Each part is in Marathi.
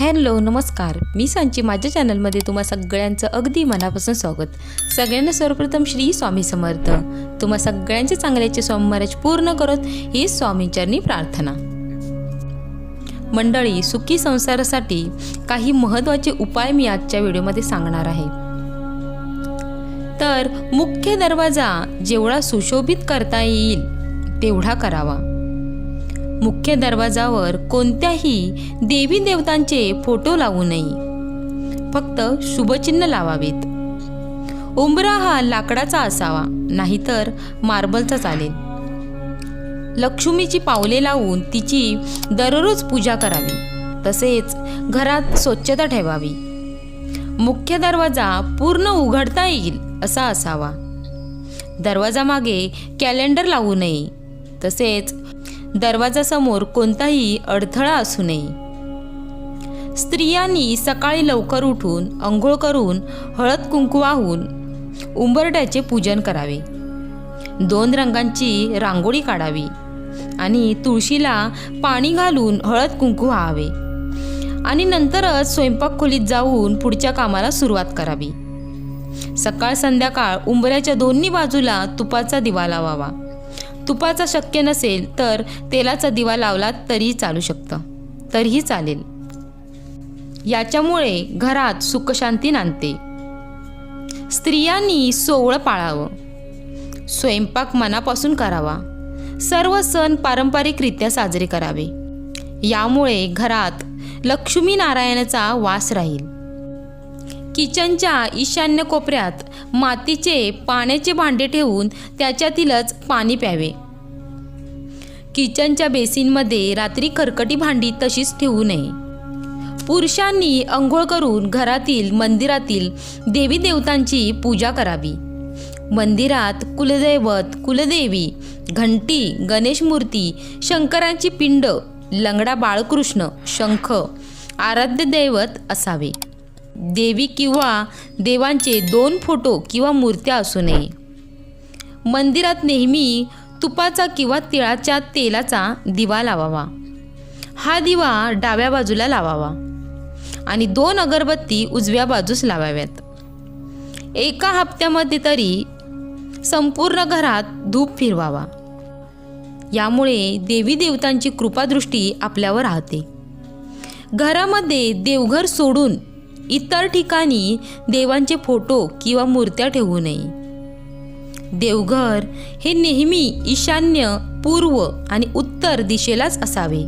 हॅलो नमस्कार. मी सांची. माझ्या चॅनलमध्ये तुम्हा सगळ्यांचं अगदी मनापासून स्वागत. सगळ्यांना सर्वप्रथम श्री स्वामी समर्थ. तुम्हा सगळ्यांचे चांगल्याचे स्वामी महाराज पूर्ण करत ही स्वामींचरणी प्रार्थना. मंडळी सुखी संसारासाठी काही महत्त्वाचे उपाय मी आजच्या व्हिडिओमध्ये सांगणार आहे. तर मुख्य दरवाजा जेवढा सुशोभित करता येईल तेवढा करावा. मुख्य दरवाजावर कोणत्याही देवी देवतांचे फोटो लावू नये. फक्त शुभचिन्ह लावावेत. उंबरा हा लाकडाचा असावा नाहीतर मार्बलचा चालेल. लक्ष्मीची पावले लावून तिची दररोज पूजा करावी तसेच घरात स्वच्छता ठेवावी. मुख्य दरवाजा पूर्ण उघडता येईल असा असावा. दरवाजामागे कॅलेंडर लावू नये तसेच दरवाजासमोर कोणताही अडथळा असू नये. स्त्रियांनी सकाळी लवकर उठून अंघोळ करून हळद कुंकू वाहून उंबरट्याचे पूजन करावे. दोन रंगांची रांगोळी काढावी आणि तुळशीला पाणी घालून हळद कुंकू व्हावे. आणि नंतरच स्वयंपाक खोलीत जाऊन पुढच्या कामाला सुरुवात करावी. सकाळ संध्याकाळ उंबऱ्याच्या दोन्ही बाजूला तुपाचा दिवा लावावा. तुपाचा शक्य नसेल तर तेलाचा दिवा लावला तरी चालू शकतं. तरीही चालेल. याच्यामुळे घरात सुखशांती नांदते. स्त्रियांनी सोवळं पाळावं. स्वयंपाक मनापासून करावा. सर्व सण पारंपरिकरित्या साजरे करावे. यामुळे घरात लक्ष्मी नारायणाचा वास राहील. किचनच्या ईशान्य कोपऱ्यात मातीचे पाण्याचे भांडे ठेवून त्याच्यातीलच पाणी प्यावे. किचनच्या बेसिनमध्ये रात्री खरकटी भांडी तशीच ठेवू नये. पुरुषांनी अंघोळ करून घरातील मंदिरातील देवी देवतांची पूजा करावी. मंदिरात कुलदैवत कुलदेवी घंटी गणेश मूर्ती शंकरांची पिंड लंगडा बाळकृष्ण शंख आराध्य दैवत असावे. देवी किंवा देवांचे दोन फोटो किंवा मूर्त्या असू नये. मंदिरात नेहमी तुपाचा किंवा तिळाच्या तेलाचा दिवा लावावा. हा दिवा डाव्या बाजूला लावावा आणि दोन अगरबत्ती उजव्या बाजूस लावाव्यात. एका हप्त्यामध्ये तरी संपूर्ण घरात धूप फिरवावा. यामुळे देवी देवतांची कृपादृष्टी आपल्यावर राहते. घरामध्ये देवघर सोडून इतर ठिकाणी देवांचे फोटो किंवा मूर्त्या ठेवू नये. देवघर हे नेहमी ईशान्य पूर्व आणि उत्तर दिशेलाच असावे.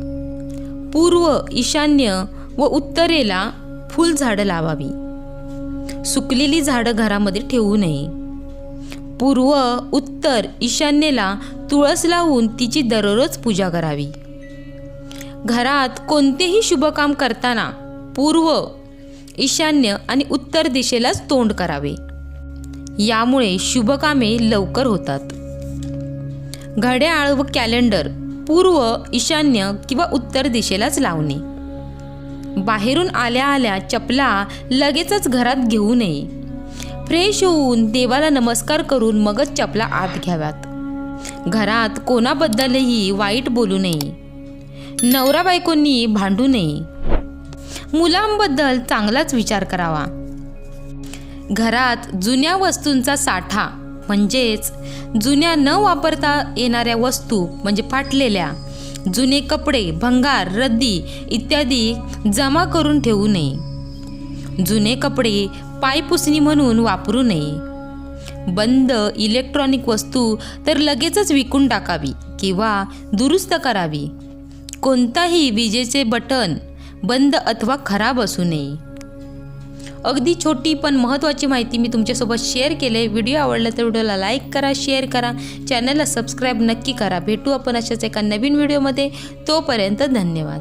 पूर्व ईशान्य व उत्तरेला फुलझाडं लावावी. सुकलेली झाडं घरामध्ये ठेवू नये. पूर्व उत्तर ईशान्येला तुळस लावून तिची दररोज पूजा करावी. घरात कोणतेही शुभकाम करताना पूर्व ईशान्य आणि उत्तर दिशेलाच तोंड करावे. यामुळे शुभकामे लवकर होतात. घड्याळ व कॅलेंडर पूर्व ईशान्य किंवा उत्तर दिशेलाच लावणे. बाहेरून आल्या आल्या चपला लगेचच घरात घेऊ नये. फ्रेश होऊन देवाला नमस्कार करून मगच चपला आत घ्याव्यात. घरात कोणाबद्दलही वाईट बोलू नये. नवरा बायकोंनी भांडू नये. मुलांबद्दल चांगलाच विचार करावा. घरात जुन्या वस्तूंचा साठा म्हणजेच जुन्या न वापरता येणाऱ्या वस्तू म्हणजे फाटलेल्या जुने कपडे भंगार रद्दी इत्यादी जमा करून ठेवू नये. जुने कपडे पायपुसणी म्हणून वापरू नये. बंद इलेक्ट्रॉनिक वस्तू तर लगेचच विकून टाकावी किंवा दुरुस्त करावी. कोणताही विजेचे बटन बंद अथवा खराब असू नये. अगदी छोटी पण महत्त्वाची माहिती मी तुमच्यासोबत शेअर केले व्हिडिओ आवडला तर व्हिडिओला लाईक करा शेअर करा. चॅनलला सबस्क्राईब नक्की करा. भेटू आपण अशाच एका नवीन व्हिडिओमध्ये तोपर्यंत धन्यवाद.